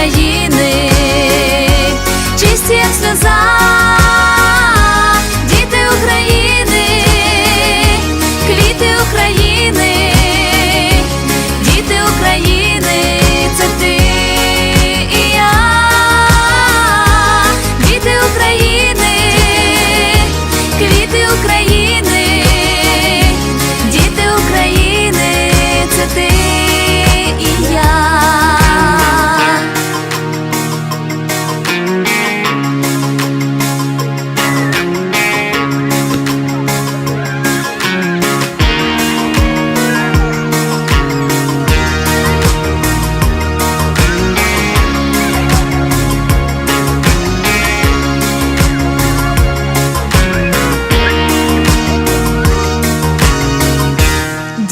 України, чисті як сльоза,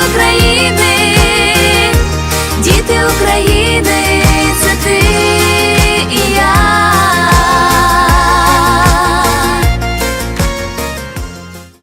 progreso.